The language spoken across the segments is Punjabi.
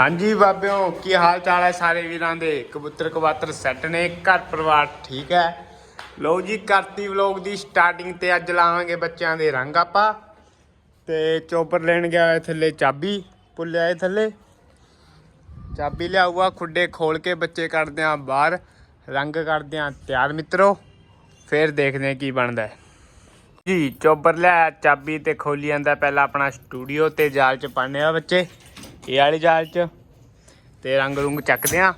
ਹਾਂਜੀ ਬਾਬਿਓ, ਕੀ ਹਾਲ ਚਾਲ ਹੈ ਸਾਰੇ ਵੀਰਾਂ ਦੇ? ਕਬੂਤਰ ਕਵਾਤਰ ਸੈੱਟ ਨੇ, ਘਰ ਪਰਿਵਾਰ ਠੀਕ ਹੈ? ਲਓ ਜੀ, ਕਰਤੀ ਵਲੋਗ ਦੀ ਸਟਾਰਟਿੰਗ ਤੇ ਅੱਜ ਲਾਵਾਂਗੇ ਬੱਚਿਆਂ ਦੇ ਰੰਗ ਆਪਾਂ। ਤੇ ਚੋਪਰ ਲੈਣ ਗਿਆ ਹੋਇਆ ਥੱਲੇ ਚਾਬੀ ਪੁੱਲਿਆ ਇਹ ਥੱਲੇ। ਚਾਬੀ ਲਿਆਊਗਾ, ਖੁੱਡੇ ਖੋਲ ਕੇ ਬੱਚੇ ਕੱਢਦੇ ਆ ਬਾਹਰ। ਰੰਗ ਕਰਦੇ ਆ ਤਿਆਰ ਮਿੱਤਰੋ, ਫਿਰ ਦੇਖਦੇ ਆ ਕੀ ਬਣਦਾ ਜੀ ਚੋਬਰ ਲਿਆ, ਚਾਬੀ ਤੇ ਖੋਲੀ ਜਾਂਦਾ, ਪਹਿਲਾਂ ਆਪਣਾ ਸਟੂਡੀਓ ਤੇ ਜਾਲ ਚ ਪਾਣੇ ਆ ਬੱਚੇ। ਇਹ ਵਾਲੀ ਜਾਲ ਚ। ਤੇ ਰੰਗ ਰੁੰਗ ਚੱਕਦੇ ਆ।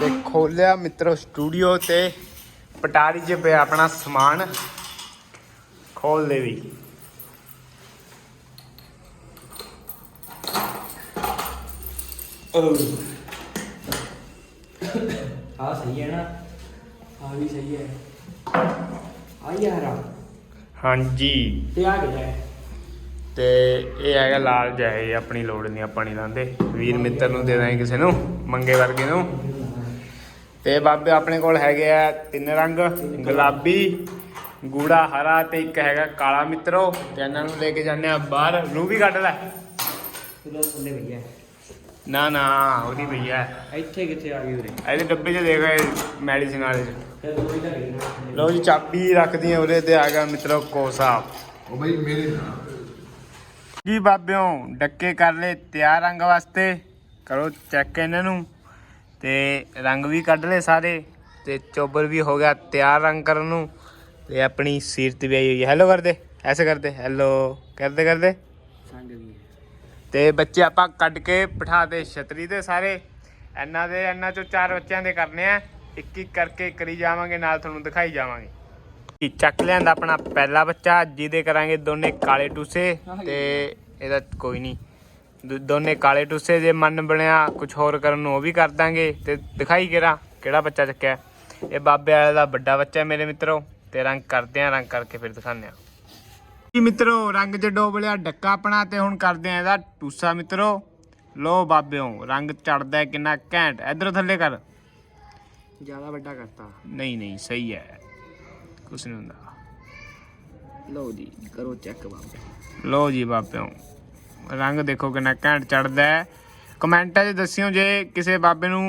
ਤੇ ਖੋਲਿਆ ਮਿੱਤਰੋ ਸਟੂਡੀਓ ਤੇ। ਪਟਾਰੀ 'ਚ ਪਿਆ ਆਪਣਾ ਸਮਾਨ। ਖੋਲ ਦੇ ਵੀ। ਆ ਸਹੀ ਹੈ ਨਾ। ਆ ਵੀ ਸਹੀ ਹੈ। ਆ ਯਾਰਾ ਹਾਂਜੀ। ਤੇ ਆ ਗਿਆ ਹੈ? ਤੇ ਇਹ ਹੈਗਾ ਲਾਲ ਜਿਹਾ ਇਹ ਆਪਣੀ ਲੋੜ ਨਹੀਂ ਆਪਾਂ ਨਹੀਂ ਲਾਉਂਦੇ ਵੀਰ ਮਿੱਤਰ ਨੂੰ ਦੇ ਦਾਂਗੇ ਕਿਸੇ ਨੂੰ ਮੰਗੇ ਵਰਗੇ ਨੂੰ। ਤੇ ਬਾਬੇ ਆਪਣੇ ਕੋਲ ਹੈਗੇ ਆ ਤਿੰਨ ਰੰਗ ਗੁਲਾਬੀ ਗੂੜਾ ਹਰਾ ਤੇ ਇੱਕ ਹੈਗਾ ਕਾਲਾ ਮਿੱਤਰੋ। ਤੇ ਇਹਨਾਂ ਨੂੰ ਲੈ ਕੇ ਜਾਂਦੇ ਆ ਬਾਹਰ। ਨੂੰ ਵੀ ਕੱਢ ਲੈ। ਤੂੰ ਥੱਲੇ ਭਈਆ। ਨਾ ਨਾ ਉਹਦੀ ਭਈਆ। ਇੱਥੇ ਕਿੱਥੇ ਆ ਗਈ ਉਰੇ? ਇਹਦੇ ਡੱਬੇ 'ਚ ਦੇਖ ਮੈਡੀਸਿਨ ਵਾਲੇ 'ਚ। ਲਓ ਜੀ ਚਾਬੀ ਰੱਖਦੀ ਆ ਉਰੇ ਤੇ ਆ ਗਿਆ ਮਿੱਤਰੋ ਕੋਸਾ। ਉਹ ਬਈ ਮੇਰੇ ਜੀ ਬਾਬਿਓ, ਡੱਕੇ ਕਰ ਲਏ ਤਿਆਰ ਰੰਗ ਵਾਸਤੇ। ਕਰੋ ਚੈੱਕ ਇਹਨਾਂ ਨੂੰ। ਤੇ ਰੰਗ ਵੀ ਕੱਢ ਲਏ ਸਾਰੇ। ਤੇ ਚੋਬਰ ਵੀ ਹੋ ਗਿਆ ਤਿਆਰ ਰੰਗ ਕਰਨ ਨੂੰ। ਤੇ ਆਪਣੀ ਸੀਰਤ ਵੀ ਆਈ ਹੋਈ ਹੈ। ਹੈਲੋ ਕਰਦੇ। ਐਸੇ ਕਰਦੇ। ਹੈਲੋ ਕਰਦੇ ਕਰਦੇ। ਸੰਗ ਵੀ ਤੇ ਬੱਚੇ ਆਪਾਂ ਕੱਢ ਕੇ ਬਿਠਾ ਦੇ ਛਤਰੀ ਦੇ ਸਾਰੇ। ਇਹਨਾਂ ਦੇ, ਇਹਨਾਂ ਚੋਂ ਚਾਰ ਬੱਚਿਆਂ ਦੇ ਕਰਨੇ ਆ। ਇੱਕ ਇੱਕ ਕਰਕੇ ਕਰੀ ਜਾਵਾਂਗੇ, ਨਾਲ ਤੁਹਾਨੂੰ ਦਿਖਾਈ ਜਾਵਾਂਗੇ। ਜੀ, ਚੱਕ ਲਿਆਂਦਾ ਆਪਣਾ ਪਹਿਲਾ ਬੱਚਾ ਜਿਹਦੇ ਕਰਾਂਗੇ ਦੋਨੇ ਕਾਲੇ ਟੂਸੇ ਤੇ ਇਹਦਾ ਕੋਈ ਨਹੀਂ। ਦੋਨੇ ਕਾਲੇ ਟੂਸੇ ਜੇ ਮਨ ਬਣਿਆ ਕੁਝ ਹੋਰ ਕਰਨ ਨੂੰ ਉਹ ਵੀ ਕਰ ਦਾਂਗੇ। ਤੇ ਦਿਖਾਈ ਕਿਹੜਾ ਕਿਹੜਾ ਬੱਚਾ ਚੱਕਿਆ। ਇਹ ਬਾਬੇ ਵਾਲੇ ਦਾ ਵੱਡਾ ਬੱਚਾ ਮੇਰੇ ਮਿੱਤਰੋ ਤੇ ਰੰਗ ਕਰਦੇ ਆ ਰੰਗ ਕਰਕੇ ਫਿਰ ਦਿਖਾਉਂਦੇ ਆ। ਜੀ ਮਿੱਤਰੋ ਰੰਗ ਚ ਡੋਬ ਲਿਆ ਡੱਕਾ ਆਪਣਾ ਤੇ ਹੁਣ ਕਰਦੇ ਆ ਇਹਦਾ ਟੂਸਾ ਮਿੱਤਰੋ। ਲੋ ਬਾਬਿਓ ਰੰਗ ਚੜਦਾ ਕਿੰਨਾ ਘੈਂਟ। ਇਧਰੋਂ ਥੱਲੇ ਕਰ। ਜ਼ਿਆਦਾ ਵੱਡਾ ਕਰਤਾ। ਨਹੀਂ ਨਹੀਂ ਸਹੀ ਹੈ। ਕੁਛ ਨਹੀਂ ਹੁੰਦਾ ਲਓ ਜੀ ਕਰੋ ਚੈੱਕ ਬਾਬਾ। ਲੋ ਜੀ ਬਾਬਿਓ ਰੰਗ ਦੇਖੋ ਕਿੰਨਾ ਘੈਂਟ ਚੜਦਾ ਹੈ। ਕਮੈਂਟਾਂ 'ਚ ਦੱਸਿਓ ਜੇ ਕਿਸੇ ਬਾਬੇ ਨੂੰ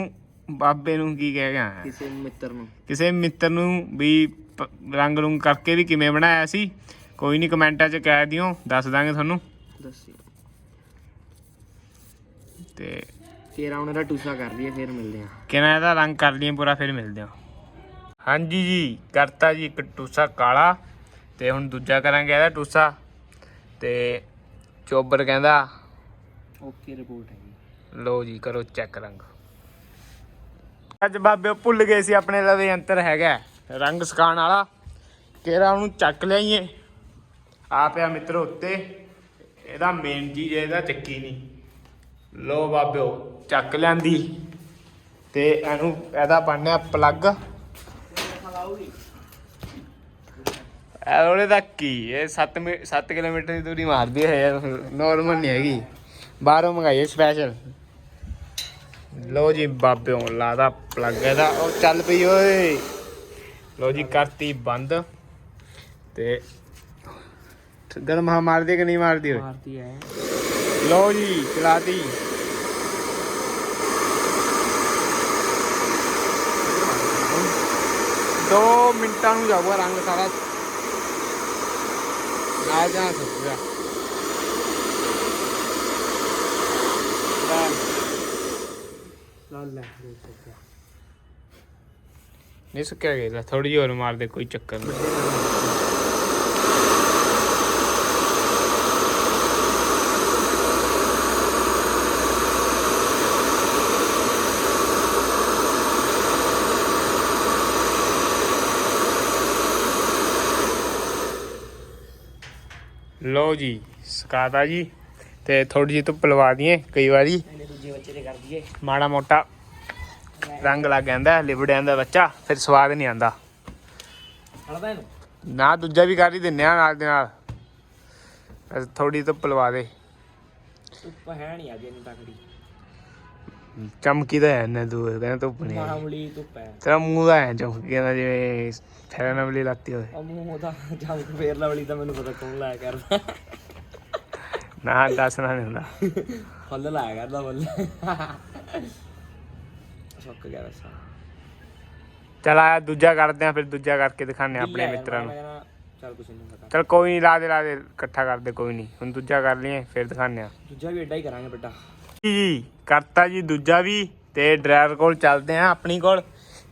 ਬਾਬੇ ਨੂੰ ਕੀ ਕਹਿ ਗਿਆ ਕਿਸੇ ਮਿੱਤਰ ਨੂੰ। ਕਿਸੇ ਮਿੱਤਰ ਨੂੰ ਵੀ ਪ- ਰੰਗ ਰੁੰਗ ਕਰਕੇ ਵੀ ਕਿਵੇਂ ਬਣਾਇਆ ਸੀ। ਕੋਈ ਨਹੀਂ ਕਮੈਂਟਾਂ 'ਚ ਕਹਿ ਦਿਓ ਦੱਸ ਦਾਂਗੇ ਤੁਹਾਨੂੰ। ਦੱਸੀ ਤੇ ਫੇਰ ਆਉਣੇ ਦਾ ਟੂਸਾ ਕਰ ਲਈਏ ਫੇਰ ਮਿਲਦੇ ਆ ਕਿਹਨਾਂ ਇਹਦਾ ਰੰਗ ਕਰ ਲਈਏ ਪੂਰਾ ਫਿਰ ਮਿਲਦੇ ਹਾਂ। ਹਾਂਜੀ ਜੀ ਕਰਤਾ ਜੀ ਇੱਕ ਟੂਸਾ ਕਾਲਾ ਤੇ ਹੁਣ ਦੂਜਾ ਕਰਾਂਗੇ ਇਹਦਾ ਟੂਸਾ ਤੇ ਚੋਬਰ ਕਹਿੰਦਾ ਓਕੇ ਰਿਪੋਰਟ ਹੈ ਜੀ। ਲੋ ਜੀ ਕਰੋ ਚੈੱਕ ਰੰਗ। ਅੱਜ ਬਾਬੇ ਭੁੱਲ ਗਏ ਸੀ ਆਪਣੇ ਲਵੇ ਯੰਤਰ ਹੈਗਾ ਰੰਗ ਸਕਾਣ ਵਾਲਾ। ਕਿਹੜਾ ਉਹਨੂੰ ਚੱਕ ਲਿਆਈਏ? ਆ ਪਿਆ ਮਿੱਤਰੋ ਉੱਤੇ ਇਹਦਾ ਮੇਨ ਚੀਜ਼ ਇਹਦਾ ਚੱਕੀ ਨਹੀਂ। ਲੋ ਬਾਬਿਓ ਚੱਕ ਲਿਆਂਦੀ ਤੇ ਇਹਨੂੰ ਇਹਦਾ ਬਣਿਆ ਪਲੱਗ ਉਹਦੇ ਦਾ ਕੀ? ਇਹ 7 7 ਕਿਲੋਮੀਟਰ ਦੀ ਦੂਰੀ ਮਾਰਦੀ ਹੈ ਯਾਰ ਨਾਰਮਲ ਨਹੀਂ ਹੈਗੀ। ਬਾਹਰੋਂ ਮੰਗਾਈਏ ਸਪੈਸ਼ਲ ਲੋ ਜੀ ਬਾਬਿਓ ਲਾਦਾ ਪਲੱਗ ਇਹਦਾ। ਉਹ ਚੱਲ ਪਈ ਓਏ। ਲੋ ਜੀ ਕਰਤੀ ਬੰਦ। ਤੇ ਗਰਮ ਹਾਂ ਮਾਰਦੀ ਕਿ ਨਹੀਂ ਮਾਰਦੀ ਓਏ? ਮਾਰਤੀ ਹੈ। ਲੋ ਜੀ ਚਲਾਤੀ ਦੋ ਮਿੰਟਾਂ ਨੂੰ ਜਾਊਗਾ ਰੰਗ ਸਾਰਾ। ਨਾ ਜਾ ਸਕਦਾ ਲਾ। ਲੈ ਨਹੀਂ ਸੁੱਕਿਆ ਗਿਆ ਥੋੜੀ ਜਿਹੀ ਹੋਰ ਮਾਰ ਦੇ, ਕੋਈ ਚੱਕਰ ਨਹੀਂ। ਲੋ ਜੀ ਸੁਕਾਤਾ ਜੀ। ਤੇ ਥੋੜੀ ਜਿਹੀ ਧੁੱਪ ਲਵਾ ਦਈਏ ਕਈ ਵਾਰੀ। ਇਹਨੇ ਦੂਜੇ ਬੱਚੇ ਦੇ ਕਰ ਦਈਏ। ਮਾੜਾ ਮੋਟਾ ਰੰਗ ਲੱਗ ਜਾਂਦਾ ਲਿਬੜ ਜਾਂਦਾ ਬੱਚਾ ਫਿਰ ਸਵਾਦ ਨਹੀਂ ਆਂਦਾ ਹਲਦਾ ਇਹਨੂੰ? ਨਾ ਦੂਜਾ ਵੀ ਕਰ ਹੀ ਦਿੰਨੇ ਆ ਨਾਲ ਦੇ ਨਾਲ। ਥੋੜੀ ਧੁੱਪ ਲਵਾ ਦੇ। ਧੁੱਪ ਹੈ ਨਹੀਂ ਅੱਜ ਇੰਨੀ ਤਕੜੀ। ਚਮਕੀ ਦਾ ਹੈ ਨਾ ਤੂੰ ਕਹਿੰਦਾ ਧੁੱਪ ਨਹੀਂ ਆਈ। ਮਾਮੂਲੀ ਧੁੱਪ ਹੈ। ਤੇਰਾ ਮੂੰਹ ਦਾ ਹੈ ਚਮਕੀ ਜਾਂਦਾ ਜਿਵੇਂ ਫੈਰਨ ਅਵਲੀ ਲਾਤੀ ਆ ਮੂੰਹ ਉਹਦਾ ਜੰਮ ਫੇਰ ਲਵਲੀ ਤਾਂ ਮੈਨੂੰ ਪਤਾ ਕੌਣ ਲਾਇਆ ਕਰਦਾ। ਨਾ ਦੱਸਣਾ ਨਹੀਂ ਹੁੰਦਾ ਫੁੱਲ ਲਾਇਆ ਕਰਦਾ ਫੁੱਲ। ਸੁੱਕ ਗਿਆ ਵੈਸਾ। ਚਲ ਆ ਦੂਜਾ ਕਰਦੇ ਆ ਫਿਰ ਦੂਜਾ ਕਰਕੇ ਦਿਖਾਣੇ ਆਪਣੇ ਮਿੱਤਰਾਂ ਨੂੰ। ਚੱਲ ਕੁਛ ਨਹੀਂ ਪਤਾ। ਚਲ ਕੋਈ ਨਹੀਂ ਲਾ ਦੇ ਲਾ ਦੇ ਇਕੱਠਾ ਕਰਦੇ ਕੋਈ ਨਹੀਂ ਹੁਣ ਦੂਜਾ ਕਰ ਲਈਏ ਫਿਰ ਦਿਖਾਣੇ ਆ। ਦੂਜਾ ਵੀ ਏਡਾ ਹੀ ਕਰਾਂਗੇ ਬੇਟਾ। ਜੀ ਕਰਤਾ ਜੀ ਦੂਜਾ ਵੀ ਤੇ ਡਰਾਈਵਰ ਕੋਲ ਚੱਲਦੇ ਆ ਆਪਣੀ ਕੋਲ।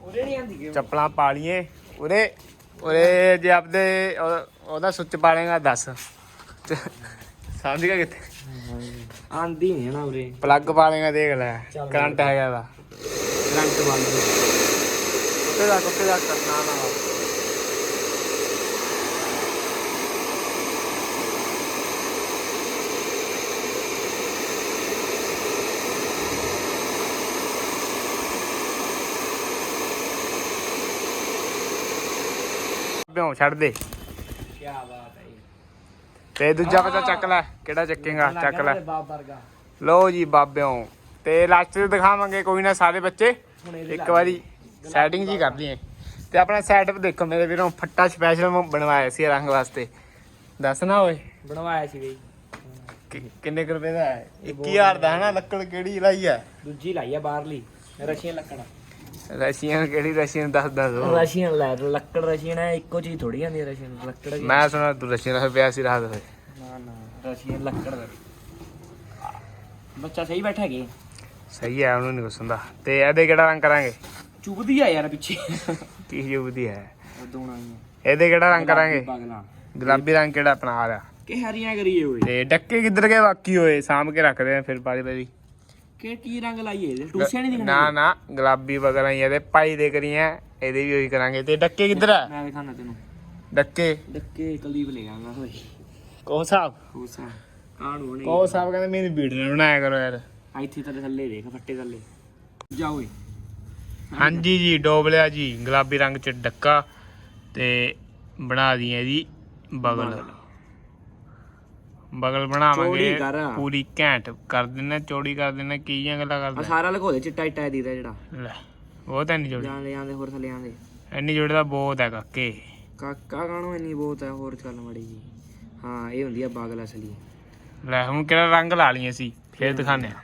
ਉਹਦੇ ਨਹੀਂ ਆਂਦੀ ਚੱਪਲਾਂ ਪਾ ਲਈਏ। ਉਰੇ ਉਰੇ ਜੇ ਆਪਦੇ ਉਹ- ਉਹਦਾ ਸੁੱਚ ਪਾਲੇਗਾ ਦੱਸ। ਸਮਝ ਗਿਆ ਕਿੱਥੇ? ਆਂਦੀ ਨਹੀਂ ਨਾ ਉਰੇ। ਪਲੱਗ ਪਾਲੇਗਾ ਦੇਖ ਲੈ। ਕਰੰਟ ਹੈਗਾ ਦਾ ਕਰੰਟ ਬੰਦ। ਕੁੱਤੇ ਦਾ ਕੁੱਤੇ ਦਾ ਕਰਨਾ ਨਾ। ਬਿਓ ਛੱਡ ਦੇ। ਕੀ ਬਾਤ ਹੈ ਤੇ ਦੂਜਾ ਪਤਾ ਚੱਕ ਲੈ ਕਿਹੜਾ ਚੱਕੇਗਾ? ਚੱਕ ਲੈ। ਬਾਪ ਵਰਗਾ। ਲੋ ਜੀ ਬਾਬਿਓ ਤੇ ਲਾਸਟ ਤੇ ਦਿਖਾਵਾਂਗੇ ਕੋਈ ਨਾ ਸਾਰੇ ਬੱਚੇ। ਇੱਕ ਵਾਰੀ ਸੈਟਿੰਗ ਜੀ ਕਰ ਲਈਏ ਤੇ ਆਪਣਾ ਸੈਟਅਪ ਦੇਖੋ ਮੇਰੇ ਵੀਰੋਂ ਫੱਟਾ ਸਪੈਸ਼ਲ ਬਣਵਾਇਆ ਸੀ ਰੰਗ ਵਾਸਤੇ। ਦੱਸ ਨਾ ਓਏ। ਬਣਵਾਇਆ ਸੀ ਬਈ। ਕਿੰਨੇ ਰੁਪਏ ਦਾ ਹੈ? 21000 ਦਾ ਹੈ ਨਾ ਲੱਕੜ ਕਿਹੜੀ ਲਾਈ ਹੈ? ਦੂਜੀ ਲਾਈ ਆ ਬਾਹਰਲੀ ਰਸ਼ੀਅਨ ਲੱਕੜ। ਰਸ਼ੀਅਨ ਕਿਹੜੀ ਰਸ਼ੀਅਨ ਦੱਸ ਦੱਸ ਦੋ। ਰਸ਼ੀਅਨ ਲੈ ਲੱਕੜ ਰਸ਼ੀਅਨ ਹੈ ਇੱਕੋ ਚੀਜ਼ ਥੋੜੀ ਆਂਦੀ ਰਸ਼ੀਅਨ ਲੱਕੜ ਮੈਂ ਸੁਣਾ ਤੂੰ ਰਸ਼ੀਅਨ ਦਾ ਪਿਆ ਸੀ ਰਾਤ ਹੋਏ ਨਾ ਨਾ ਰਸ਼ੀਅਨ ਲੱਕੜ ਦਾ। ਬੱਚਾ ਸਹੀ ਬੈਠਾ ਹੈਗੇ ਸਹੀ ਹੈ ਉਹਨੂੰ ਨਹੀਂ ਕੁਛ ਹੁੰਦਾ ਤੇ ਇਹਦੇ ਕਿਹੜਾ ਰੰਗ ਕਰਾਂਗੇ? ਚੁਗਦੀ ਆ ਯਾਰ ਪਿੱਛੇ। ਕੀ ਜੁਬਦੀ ਹੈ ਦੋਣਾ ਹੀ ਇਹਦੇ ਕਿਹੜਾ ਰੰਗ ਕਰਾਂਗੇ? ਗੁਲਾਬੀ ਰੰਗ ਕਿਹੜਾ ਆਪਣਾ ਆ? ਰਿਹਾ ਕਿ ਹਰੀਆਂ ਕਰੀਏ ਓਏ। ਤੇ ਡੱਕੇ ਕਿੱਧਰ ਗਏ ਬਾਕੀ ਹੋਏ ਸਾਂਭ ਕੇ ਰੱਖਦੇ ਆ ਫਿਰ ਬਾਰੀ ਬਾਰੀ ਕਿ ਕੀ ਰੰਗ ਲਾਈਏ? ਇਹਦੇ ਟੂਸਿਆ ਨਹੀਂ ਦਿਖਣਾ ਨਾ ਨਾ ਗੁਲਾਬੀ ਵਗੈਰਾ ਹੀ ਇਹਦੇ। ਭਾਈ ਦੇ ਕਰੀਆਂ ਇਹਦੇ ਵੀ ਉਹੀ ਕਰਾਂਗੇ। ਤੇ ਡੱਕੇ ਕਿੱਧਰ ਆ ਮੈਂ ਦਿਖਾਣਾ ਤੈਨੂੰ। ਡੱਕੇ। ਡੱਕੇ ਕਲੀਬ ਲੈ ਜਾਵਾਂਗਾ ਓਏ। ਕੋ ਸਾਹਿਬ? ਹੋਸਾ ਕਾਣ ਹੋਣੇ ਕੋ ਸਾਹਿਬ ਕਹਿੰਦੇ ਮੇਰੀ ਵੀਡੀਓ ਨਾ ਬਣਾਇਆ ਕਰੋ ਯਾਰ। ਇੱਥੇ ਤਾਂ ਥੱਲੇ ਦੇਖ ਫੱਟੇ ਥੱਲੇ। ਜਾ ਓਏ। ਹਾਂਜੀ ਜੀ ਡੋਬ ਲਿਆ ਜੀ ਗੁਲਾਬੀ ਰੰਗ ਚ ਡੱਕਾ ਤੇ ਬਣਾ ਦੀ ਇਹਦੀ ਬਗਲ। ਬਗਲ ਬਣਾਵਾਂਗੇ ਚੌੜੀ ਕਰ। ਪੂਰੀ ਘੈਂਟ ਕਰ ਦਿੰਨੇ ਚੌੜੀ ਕਰ ਦਿੰਨੇ ਕੀ ਜਾਂ ਗੱਲਾਂ ਆ ਕਰਦਾ ਸਾਰਾ ਲਗੋ ਦੇ ਚਿੱਟਾ ਚਿੱਟਾ ਦੀਦਾ ਜਿਹੜਾ। ਲੈ ਉਹ ਤਾਂ ਨਹੀਂ ਜੋੜੀ ਜਾਂਦੇ ਜਾਂਦੇ ਹੋਰ ਥੱਲੇ ਆਂਦੇ ਇੰਨੀ ਜੋੜੀ ਦਾ ਬਹੁਤ ਹੈ ਕਾਕੇ। ਕਾਕਾ ਕਾਣੋ ਇੰਨੀ ਬਹੁਤ ਹੈ ਹੋਰ ਚੱਲ ਮੜੀ ਜੀ। ਹਾਂ ਇਹ ਹੁੰਦੀ ਆ ਬਾਗਲ ਅਸਲੀ। ਲੈ ਹੁਣ ਕਿਹੜਾ ਰੰਗ ਲਾ ਲਈਏ ਅਸੀਂ? ਫੇਰ ਦਿਖਾਣੇ ਆ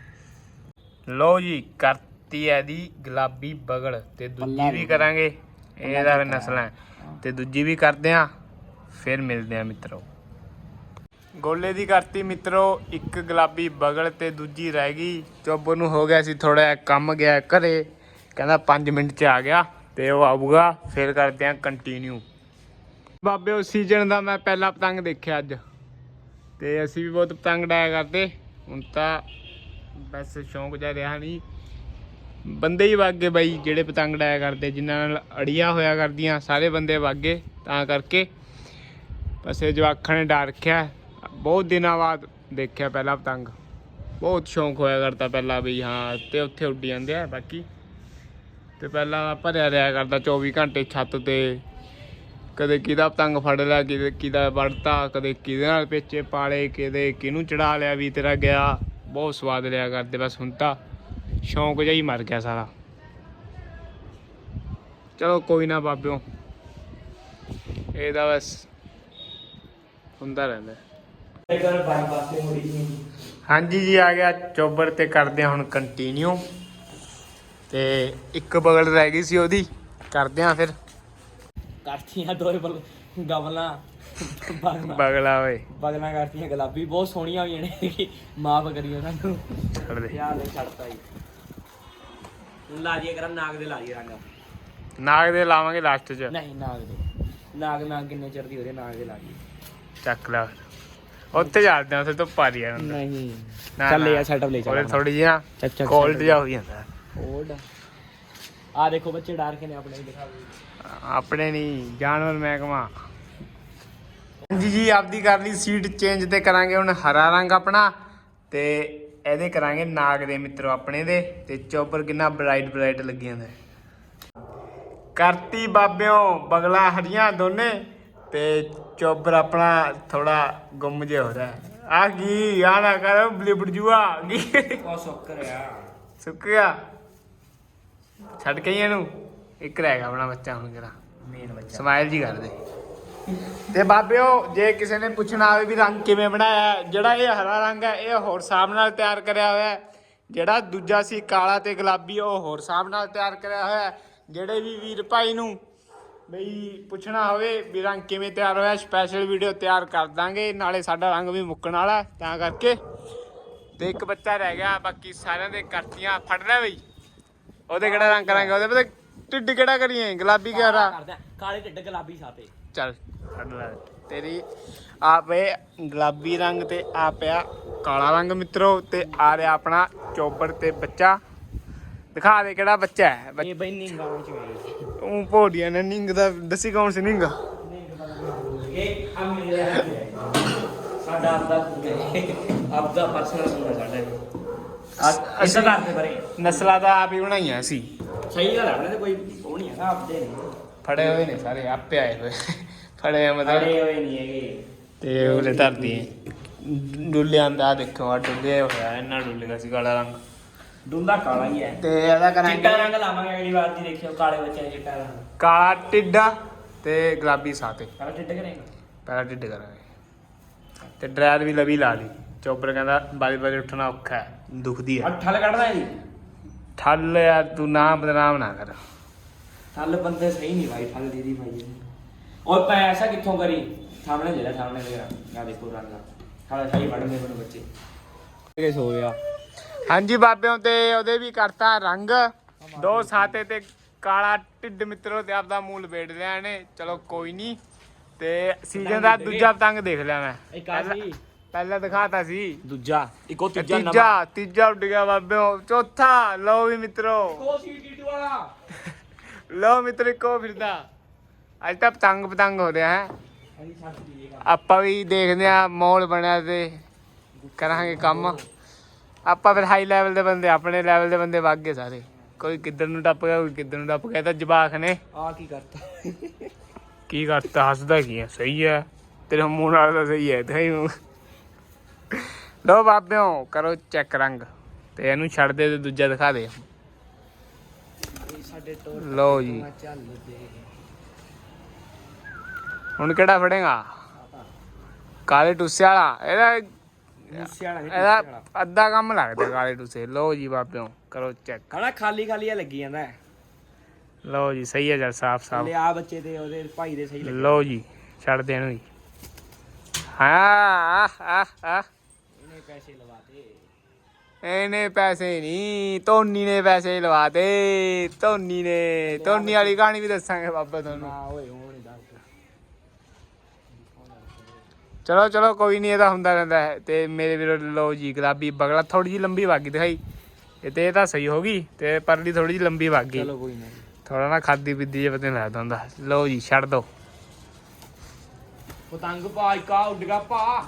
ਲਓ ਜੀ ਕਰਤੀ ਹੈ ਦੀ ਗੁਲਾਬੀ ਬਗਲ ਤੇ ਦੂਜੀ ਵੀ ਕਰਾਂਗੇ ਇਹਦਾ ਨਸਲਾਂ ਹੈ। ਤੇ ਦੂਜੀ ਵੀ ਕਰਦੇ ਆ ਫਿਰ ਮਿਲਦੇ ਆ ਮਿੱਤਰੋ। ਗੋਲੇ ਦੀ ਕਰਤੀ ਮਿੱਤਰੋ, ਇੱਕ ਗੁਲਾਬੀ ਬਗਲ ਤੇ ਦੂਜੀ ਰਹਿ ਗਈ। ਚੋਬਰ ਨੂੰ ਹੋ ਗਿਆ ਸੀ ਥੋੜਾ ਜਿਹਾ ਕੰਮ ਗਿਆ ਘਰੇ। ਕਹਿੰਦਾ 5 ਮਿੰਟ ਚ ਆ ਗਿਆ ਤੇ ਉਹ ਆਊਗਾ, ਫਿਰ ਕਰਦੇ ਆ ਕੰਟੀਨਿਊ ਬਾਬੇ ਉਸ ਸੀਜ਼ਨ ਦਾ ਮੈਂ ਪਹਿਲਾ ਪਤੰਗ ਦੇਖਿਆ ਅੱਜ। ਤੇ ਅਸੀਂ ਵੀ ਬਹੁਤ ਪਤੰਗ ਡਾਇਆ ਕਰਦੇ। ਹੁਣ ਤਾਂ ਬਸ ਸ਼ੌਂਕ ਜਿਹਾ ਰਿਹਾ ਨਹੀਂ ਬੰਦੇ ਹੀ ਵਾਗੇ ਬਾਈ, ਜਿਹੜੇ ਪਤੰਗ ਡਾਇਆ ਕਰਦੇ, ਜਿਨ੍ਹਾਂ ਨਾਲ ਅੜੀਆਂ ਹੋਇਆ ਕਰਦੀਆਂ, ਸਾਰੇ ਬੰਦੇ ਵਾਗੇ, ਤਾਂ ਕਰਕੇ। ਬਸ ਇਹ ਜਵਾਕਾਂ ਨੇ ਡਰ ਰੱਖਿਆ। ਬਹੁਤ ਦਿਨਾਂ ਬਾਅਦ ਦੇਖਿਆ ਪਹਿਲਾ ਪਤੰਗ। ਬਹੁਤ ਸ਼ੌਂਕ ਹੋਇਆ ਕਰਦਾ ਪਹਿਲਾਂ ਵੀ ਹਾਂ, ਤੇ ਉੱਥੇ ਉੱਡੀ ਜਾਂਦੇ ਆ ਬਾਕੀ। ਤੇ ਪਹਿਲਾਂ ਭਰਿਆ ਰਿਹਾ ਕਰਦਾ 24 ਘੰਟੇ ਛੱਤ ਤੇ। ਕਦੇ ਕਿਹਦਾ ਪਤੰਗ ਫੜ ਲਿਆ ਕਿਤੇ ਕਿਹਦਾ ਵੜਤਾ, ਕਦੇ ਕਿਹਦੇ ਨਾਲ ਪੇਚੇ ਪਾਲੇ ਕਿਤੇ ਕਿਹਨੂੰ ਚੜਾ ਲਿਆ ਵੀ ਤੇਰਾ ਗਿਆ। ਬਹੁਤ ਸਵਾਦ ਲਿਆ ਕਰਦੇ ਬਸ ਹੁਣ ਤਾਂ ਸ਼ੌਂਕ ਜਿਹਾ ਹੀ ਮਰ ਗਿਆ ਸਾਰਾ। ਚਲੋ ਕੋਈ ਨਾ ਬਾਬਿਓ। ਇਹਦਾ ਬਸ ਹੁੰਦਾ ਰਹਿੰਦਾ। ਇਧਰ ਬਾਈਪਾਸ ਤੇ ਮੁੜੀ ਜੀ। ਹਾਂਜੀ ਜੀ ਆ ਗਿਆ ਚੋਬਰ ਤੇ ਕਰਦੇ ਹਾਂ ਹੁਣ ਕੰਟੀਨਿਊ ਤੇ ਇੱਕ ਬਗਲ ਰਹਿ ਗਈ ਸੀ ਉਹਦੀ। ਕਰਦੇ ਹਾਂ ਫਿਰ। ਕਰਤੀਆਂ ਦੋਏ ਬਲ ਗਵਲਾਂ ਬਗਲਾ। ਓਏ। ਬਗਲਾਂ ਕਰਤੀਆਂ ਗੁਲਾਬੀ ਬਹੁਤ ਸੋਹਣੀਆਂ ਹੋਈਆਂ ਨੇ ਮਾਫ ਕਰਿਓ ਸਾਨੂੰ ਛੱਡ ਦੇ। ਯਾਰ ਲੈ ਛੱਡਤਾ ਜੀ। ਲਾ ਜੀ ਕਰਾਂ ਨਾਗ ਦੇ ਲਾ ਜੀ ਰੰਗ। ਨਾਗ ਦੇ ਲਾਵਾਂਗੇ ਲਾਸਟ 'ਚ। ਨਹੀਂ ਨਾਗ ਦੇ। ਨਾਗ ਨਾਗ ਕਿੰਨੇ ਚਿਰ ਦੀ ਨਾਗ ਦੇ ਲਾ ਜੀ ਚੱਕ ਲਾ। ਉੱਥੇ ਹਾਂ ਉੱਥੇ ਤੋਂ ਪਾਰੀ ਆ ਨਹੀਂ। ਨਾ, ਚੱਲ ਨਾ। ਯਾਰ ਸੈਟਅਪ ਲੈ ਉਹਦੇ ਚੱਲ ਥੋੜੀ ਜਿਹੀ ਚੱਕ ਚੱਕ ਕੋਲਡ ਜਿਹਾ ਹੋ ਜਾਂਦਾ। ਕੋਲਡ ਆ ਦੇਖੋ ਬੱਚੇ ਡਰ ਕੇ ਨੇ ਆਪਣੇ ਦਿਖਾ ਦਿਓ। ਆਪਣੇ ਨਹੀਂ ਜਾਨਵਰ ਮਹਿਕਮਾ। ਜੀ ਜੀ ਆਪਦੀ ਕਰ ਲਈ ਸੀਟ ਚੇਂਜ ਤੇ ਕਰਾਂਗੇ ਹੁਣ ਹਰਾ ਰੰਗ ਆਪਣਾ ਤੇ ਇਹਦੇ ਕਰਾਂਗੇ ਨਾਗ ਦੇ ਮਿੱਤਰੋ ਆਪਣੇ ਦੇ ਤੇ ਚੋਪਰ ਕਿੰਨਾ ਬ੍ਰਾਈਟ ਬ੍ਰਾਈਟ ਲੱਗੀ ਜਾਂਦਾ ਕਰਤੀ ਬਾਬਿਓ ਬਗਲਾ ਹਰੀਆਂ ਦੋਨੇ। ਤੇ ਚੋਪਰ ਆਪਣਾ ਥੋੜਾ ਗੁੰਮ ਜਿਹਾ ਹੋ ਰਿਹਾ ਆ ਕੀ ਆ ਨਾ ਕਰ ਬਲਿਬੜ ਜੂਆ ਕੀ? ਉਹ ਸੁੱਕਰ ਆ ਸੁੱਕ ਗਿਆ? ਛੱਡ ਕੇ ਇਹਨੂੰ? ਇੱਕ ਰਹਿ ਗਿਆ ਆਪਣਾ ਬੱਚਾ ਹੁਣ ਕਿਹੜਾ ਮੇਨ ਬੱਚਾ। ਸਮਾਈਲ ਜੀ ਕਰ ਦੇ ਤੇ ਬਾਬਿਓ ਜੇ ਕਿਸੇ ਨੇ ਪੁੱਛਣਾ ਹੋਵੇ ਵੀ ਰੰਗ ਕਿਵੇਂ ਬਣਾਇਆ ਜਿਹੜਾ ਇਹ ਹਰਾ ਰੰਗ ਹੈ ਇਹ ਹੋਰ ਹਿਸਾਬ ਨਾਲ ਤਿਆਰ ਕਰਿਆ ਹੋਇਆ ਹੈ। ਜਿਹੜਾ ਦੂਜਾ ਸੀ ਕਾਲਾ ਤੇ ਗੁਲਾਬੀ ਉਹ ਹੋਰ ਹਿਸਾਬ ਨਾਲ ਤਿਆਰ ਕਰਿਆ ਹੋਇਆ ਹੈ। ਜਿਹੜੇ ਵੀ ਵੀਰ ਭਾਈ ਨੂੰ ਬਈ ਪੁੱਛਣਾ ਹੋਵੇ ਵੀ ਰੰਗ ਕਿਵੇਂ ਤਿਆਰ ਹੋਇਆ ਸਪੈਸ਼ਲ ਵੀਡੀਓ ਤਿਆਰ ਕਰ ਦਾਂਗੇ ਨਾਲੇ ਸਾਡਾ ਰੰਗ ਵੀ ਮੁੱਕਣ ਵਾਲਾ ਤਾਂ ਕਰਕੇ। ਤੇ ਇੱਕ ਬੱਚਾ ਰਹਿ ਗਿਆ ਬਾਕੀ ਸਾਰਿਆਂ ਦੇ ਕਰਤੀਆਂ ਫੜ ਲੈ ਬਈ। ਉਹਦੇ ਕਿਹੜਾ ਰੰਗ ਕਰਾਂਗੇ ਉਹਦੇ ਪਤਾ ਢਿੱਡ ਕਿਹੜਾ ਕਰੀਏ ਗੁਲਾਬੀ ਕਿ ਹਰਾ ਕਰਦਾ ਕਾਲੇ ਢਿੱਡ ਗੁਲਾਬੀ ਸਾਤੇ ਚੱਲ ਫੜ ਲੈ। ਤੇਰੀ ਆਪੇ ਗੁਲਾਬੀ ਰੰਗ ਤੇ ਆ ਪਿਆ ਕਾਲਾ ਰੰਗ ਮਿੱਤਰੋ ਤੇ ਆ ਰਿਹਾ ਆਪਣਾ ਚੋਬਰ ਤੇ ਬੱਚਾ। ਦਿਖਾ ਦੇ ਕਿਹੜਾ ਬੱਚਾ ਹੈ। ਇਹ ਬਈ ਨਿੰਗਾਂ ਚ ਗਈ ਉਹ ਭੋਡੀਆਂ ਨੇ ਨਿੰਗ ਦਾ ਦੱਸੀ ਕੌਣ ਸੀ ਨਿੰਗ? ਇਹ ਆ ਮੇਰੇ ਹੱਥ ਹੈ ਸਾਡਾ ਆਪਦਾ ਆਪਦਾ ਪਰਸਨਲ ਹੁੰਦਾ ਸਾਡਾ ਇਹ। ਅਸੀਂ- ਅਸੀਂ ਕਰਦੇ ਬਰੇ ਨਸਲਾਂ ਦਾ ਆਪ ਹੀ ਬਣਾਈਆਂ ਸੀ ਸਹੀ ਗੱਲ ਹੈ ਤੇ ਕੋਈ ਉਹ ਨਹੀਂ ਹੈਗਾ ਆਪਦੇ ਨੇ ਫੜੇ ਹੋਏ ਨੇ ਸਾਰੇ ਆਪੇ ਆਏ ਹੋਏ। ਫੜੇ ਹੋਏ ਮਤਲਬ। ਅੜੇ ਹੋਏ ਨਹੀਂ ਹੈਗੇ। ਤੇ ਉਹਲੇ ਧਰਦੀ ਡੁੱਲਿਆਂ ਦਾ ਦੇਖੋ ਆ ਡੁੱਲੇ ਹੋਇਆ ਇਹਨਾਂ ਡੁੱਲੇ ਦਾ ਸੀ ਕਾਲਾ ਰੰਗ। ਡੁੰਦਾ ਕਾਲਾ ਹੀ ਹੈ। ਤੇ ਇਹਦਾ ਚਿੱਟਾ ਕਰਾਂਗੇ ਰੰਗ ਲਾਵਾਂਗੇ ਅਗਲੀ ਵਾਰ ਦੀ ਦੇਖਿਓ ਕਾਲੇ ਬੱਚੇ ਨੇ ਚਿੱਟਾ ਰੰਗ। ਕਾਲਾ ਟਿੱਡਾ ਤੇ ਗੁਲਾਬੀ ਸਾਤੇ। ਕਾਲਾ ਢਿੱਡ ਕਰੇਗਾ। ਪਹਿਲਾਂ ਢਿੱਡ ਕਰਾਂਗੇ। ਤੇ ਡਰਾਇਰ ਵੀ ਲਵੀ ਲਾ ਲਈ। ਚੋਪਰ ਕਹਿੰਦਾ ਬਾਰੀ ਬਾਰੀ ਉੱਠਣਾ ਔਖਾ ਹੈ ਦੁਖਦੀ ਆ ਹੈ ਠੱਲ ਕੱਢਦਾ ਜੀ ਠੱਲ ਯਾਰ ਤੂੰ ਨਾ ਬਦਨਾਮ ਨਾ ਕਰ। ਠੱਲ ਬੰਦੇ ਸਹੀ ਨਹੀਂ ਭਾਈ ਠੱਲ ਦੀਦੀ ਭਾਈ ਓਏ ਪੈਸਾ ਕਿੱਥੋਂ ਕਰੀ? ਸਾਹਮਣੇ ਜਿਹੜਾ ਸਾਹਮਣੇ ਦੇ ਆ ਦੇਖੋ ਰੰਗ। ਠੱਲ ਸਹੀ ਫੜਦੇ ਮੈਨੂੰ ਬੱਚੇ। ਕੇ ਸੋ ਗਿਆ? ਹਾਂਜੀ ਬਾਬਿਆਂ ਤੇ ਉਹਦੇ ਵੀ ਕਰਤਾ ਰੰਗ। ਦੋ ਸਾਤੇ ਤੇ ਕਾਲਾ ਢਿੱਡ ਮਿੱਤਰੋ ਤੇ ਆਪਦਾ ਮੂਲ ਵੇੜ ਲਿਆ ਨੇ ਚਲੋ ਕੋਈ ਨਹੀਂ ਤੇ ਸੀਜ਼ਨ ਦਾ ਦੂਜਾ ਪਤੰਗ ਦੇਖ ਲਿਆ ਮੈਂ। ਪਹਿਲਾਂ ਦਿਖਾਤਾ ਸੀ। ਦੂਜਾ ਇੱਕੋ ਤੀਜਾ ਨਵਾਂ। ਤੀਜਾ ਤੀਜਾ ਉੱਡ ਗਿਆ ਬਾਬਿਓ। ਚੌਥਾ ਲਓ ਵੀ ਮਿੱਤਰੋ। ਕੋ ਸੀ ਟੀਟੂ ਵਾਲਾ। ਲਓ ਮਿੱਤਰ ਇੱਕੋ ਫਿਰਦਾ। ਅੱਜ ਤਾਂ ਪਤੰਗ ਪਤੰਗ ਹੋ ਰਿਹਾ ਹੈ। ਛੱਡ ਦੀਏਗਾ ਆਪਾਂ ਵੀ ਦੇਖਦੇ ਆ ਮੌਲ ਬਣਿਆ ਤੇ ਕਰਾਂਗੇ ਕੰਮ। ਆਪਾਂ ਫਿਰ ਹਾਈ ਲੈਵਲ ਦੇ ਬੰਦੇ ਆਪਣੇ ਲੈਵਲ ਦੇ ਬੰਦੇ ਵਗ ਗਏ ਸਾਰੇ। ਕੋਈ ਕਿੱਧਰ ਨੂੰ ਟੱਪ ਗਿਆ ਕੋਈ ਕਿੱਧਰ ਨੂੰ ਟੱਪ ਗਿਆ ਤਾਂ ਜਵਾਕ ਨੇ। ਆ ਕੀ ਕਰਤਾ? ਕੀ ਕਰਤਾ ਹੱਸਦਾ ਕੀ ਹੈ ਸਹੀ ਹੈ ਤੇਰੇ ਮੂੰਹ ਨਾਲ ਤਾਂ ਸਹੀ ਹੈ ਤੇ ਲੋ ਬਾਬਿਓ ਕਰੋ ਚੈੱਕ ਰੰਗ। ਤੇ ਇਹਨੂੰ ਛੱਡ ਦੇ ਤੇ ਦੂਜਾ ਦਿਖਾ ਦੇ। ਸਾਡੇ ਟੋਰ ਲਓ ਜੀ। ਹੁਣ ਕਿਹੜਾ ਫੜੇਗਾ? ਕਾਲੇ ਟੁੱਸੇ ਵਾਲਾ। ਇਹਦਾ ਨਿੱਸੇ ਵਾਲਾ ਇਹਦਾ ਅੱਧਾ ਕੰਮ ਲੱਗਦਾ ਕਾਲੇ ਟੁੱਸੇ ਲੋ ਜੀ ਬਾਬਿਓ ਕਰੋ ਚੈੱਕ ਖਾਣਾ ਖਾਲੀ ਖਾਲੀ ਆ ਲੱਗੀ ਜਾਂਦਾ ਹੈ। ਲਓ ਜੀ ਸਹੀ ਹੈ ਜਰ ਸਾਫ਼ ਸਾਫ਼। ਲੈ ਆ ਬੱਚੇ ਤੇ ਉਹਦੇ ਭਾਈ ਦੇ ਸਹੀ ਲੱਗੇ। ਲਓ ਜੀ ਛੱਡ ਦੇ ਇਹਨੂੰ ਜੀ ਹਾਂ ਆ ਆ ਆ ਇਹਨੇ ਪੈਸੇ ਲਵਾਤੇ ਇਹਨੇ ਪੈਸੇ ਨਹੀਂ ਧੋਨੀ ਨੇ ਪੈਸੇ ਲਵਾਤੇ ਧੋਨੀ ਨੇ ਧੋਨੀ ਵਾਲੀ ਕਹਾਣੀ ਵੀ ਦੱਸਾਂਗੇ ਬਾਬਾ ਤੁਹਾਨੂੰ। ਨਾ ਓਏ ਉਹ ਨਹੀਂ ਦੱਸ ਚਲੋ ਚਲੋ ਕੋਈ ਨਹੀਂ ਇਹਦਾ ਹੁੰਦਾ ਰਹਿੰਦਾ ਹੈ। ਤੇ ਮੇਰੇ ਵੀਰੋ ਲਓ ਜੀ ਗੁਲਾਬੀ ਬਗਲਾ ਥੋੜੀ ਜੀ ਲੰਬੀ ਵਾਗੀ ਦਿਖਾਈ। ਤੇ ਇਹ ਤਾਂ ਸਹੀ ਹੋ ਗਈ ਤੇ ਪਰਲੀ ਥੋੜੀ ਜੀ ਲੰਬੀ ਵਾਗੀ ਚਲੋ ਕੋਈ ਨਾ। ਥੋੜਾ ਨਾ ਖਾਦੀ ਪੀਦੀ ਜੇ ਪਤਾ ਨਹੀਂ ਲੱਗਦਾ ਹੁੰਦਾ। ਲਓ ਜੀ ਛੱਡ ਦੋ। ਪਤੰਗ ਪਾ ਇੱਕਾ ਉੱਡ ਗਿਆ ਪਾ।